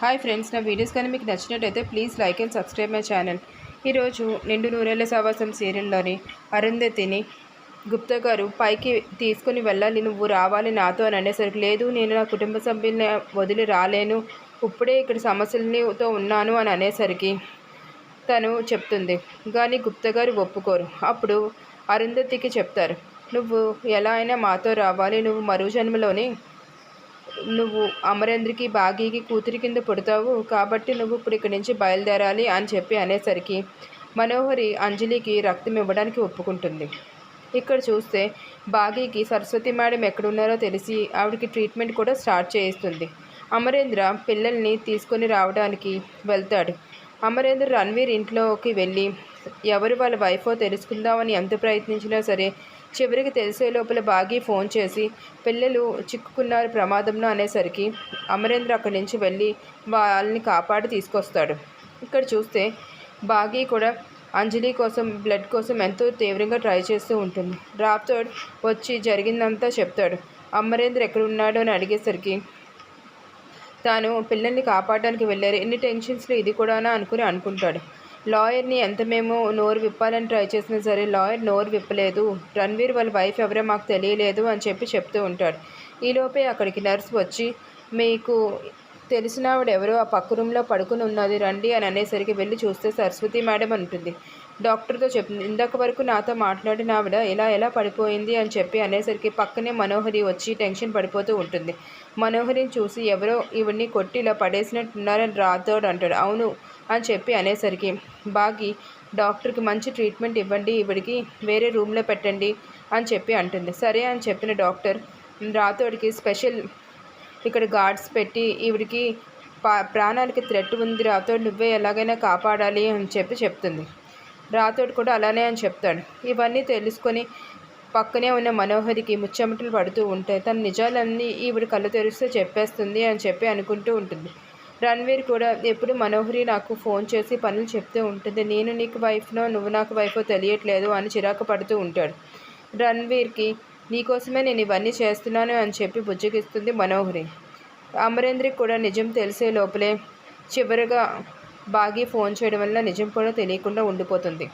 Hi friends నా videos కానీ మీకు నచ్చినట్టయితే please like and subscribe my channel. ఈరోజు నిండు నూరేళ్ళ సవాసం సీరియల్లోని అరుంధతిని గుప్తా గారు పైకి తీసుకుని వెళ్ళాలి నువ్వు రావాలి నాతో అని అనేసరికి లేదు నేను నా కుటుంబ సభ్యుల్ని వదిలి రాలేను ఇప్పుడే ఇక్కడ సమస్యలతో ఉన్నాను అని అనేసరికి తను చెప్తుంది. కానీ గుప్తా గారు ఒప్పుకోరు. అప్పుడు అరుంధతికి చెప్తారు నువ్వు ఎలా అయినా మాతో రావాలి నువ్వు మరో జన్మలోని నువ్వు అమరేంద్రకి బాగీకి కూతురి కింద పుడతావు. కాబట్టి నువ్వు ఇప్పుడు ఇక్కడి నుంచి బయలుదేరాలి అని చెప్పి అనేసరికి మనోహరి అంజలికి రక్తం ఇవ్వడానికి ఒప్పుకుంటుంది. ఇక్కడ చూస్తే బాగీకి సరస్వతి మేడం ఎక్కడున్నారో తెలిసి ఆవిడకి ట్రీట్మెంట్ కూడా స్టార్ట్ చేయిస్తుంది. అమరేంద్ర పిల్లల్ని తీసుకొని రావడానికి వెళ్తాడు. అమరేంద్ర రణ్వీర్ ఇంట్లోకి వెళ్ళి ఎవరు వాళ్ళ వైఫో తెలుసుకుందామని ఎంత ప్రయత్నించినా సరే చివరికి తెలిసే లోపల బాగి ఫోన్ చేసి పిల్లలు చిక్కుకున్నారు ప్రమాదంలో అనేసరికి అమరేంద్ర అక్కడి నుంచి వెళ్ళి వాళ్ళని కాపాడి తీసుకొస్తాడు. ఇక్కడ చూస్తే బాగి కూడా అంజలి కోసం బ్లడ్ కోసం ఎంతో తీవ్రంగా ట్రై చేస్తూ ఉంటుంది. రాప్తోడ్ వచ్చి జరిగిందంతా చెప్తాడు. అమరేంద్ర ఎక్కడున్నాడో అని అడిగేసరికి తాను పిల్లల్ని కాపాడడానికి వెళ్ళారు. ఎన్ని టెన్షన్స్లో ఇది కూడానా అనుకుని అనుకుంటాడు. లాయర్ని ఎంత మేము నోరు విప్పాలని ట్రై చేసినా సరే లాయర్ నోరు విప్పలేదు. రణ్వీర్ వాళ్ళ వైఫ్ ఎవరో మాకు తెలియలేదు అని చెప్పి చెప్తూ ఉంటాడు. ఈలోపే అక్కడికి నర్స్ వచ్చి మీకు తెలిసిన ఆవిడ ఎవరో ఆ పక్క రూమ్లో పడుకుని ఉన్నది రండి అని అనేసరికి వెళ్ళి చూస్తే సరస్వతి మేడం అంటుంది డాక్టర్తో చెప్పింది ఇందాక వరకు నాతో మాట్లాడిన ఆవిడ ఇలా ఎలా పడిపోయింది? అని చెప్పి అనేసరికి పక్కనే మనోహరి వచ్చి టెన్షన్ పడిపోతూ ఉంటుంది. మనోహరిని చూసి ఎవరో ఇవన్నీ కొట్టి ఇలా పడేసినట్టున్నారని రాతోడు అంటాడు. అవును అని చెప్పి అనేసరికి బాగి డాక్టర్కి మంచి ట్రీట్మెంట్ ఇవ్వండి ఇవిడికి వేరే రూమ్లో పెట్టండి అని చెప్పి అంటుంది. సరే అని చెప్పిన డాక్టర్ రాతోడికి స్పెషల్ ఇక్కడ గార్డ్స్ పెట్టి ఈవిడికి పా థ్రెట్ ఉంది. రాతోడు నువ్వే ఎలాగైనా కాపాడాలి అని చెప్పి చెప్తుంది. రాతోడు కూడా అలానే అని చెప్తాడు. ఇవన్నీ తెలుసుకొని పక్కనే ఉన్న మనోహరికి ముచ్చమటలు పడుతూ ఉంటాయి. తన నిజాలన్నీ ఈవిడ కళ్ళు తెరిస్తే చెప్పేస్తుంది అని చెప్పి అనుకుంటూ ఉంటుంది. రణ్వీర్ కూడా ఎప్పుడు మనోహరి నాకు ఫోన్ చేసి పనులు చెప్తూ ఉంటుంది. నేను నీకు వైఫ్నో నువ్వు నాకు వైఫో తెలియట్లేదు అని చిరాకు పడుతూ ఉంటాడు. రణ్వీర్కి నీకోసమే నేను ఇవన్నీ చేస్తున్నాను అని చెప్పి బుజ్జగిస్తుంది మనోహరి. అమరేంద్రికి కూడా నిజం తెలిసే లోపలే చివరిగా బాగి ఫోన్ చేయడం వల్ల నిజం కూడా తెలియకుండా ఉండిపోతుంది.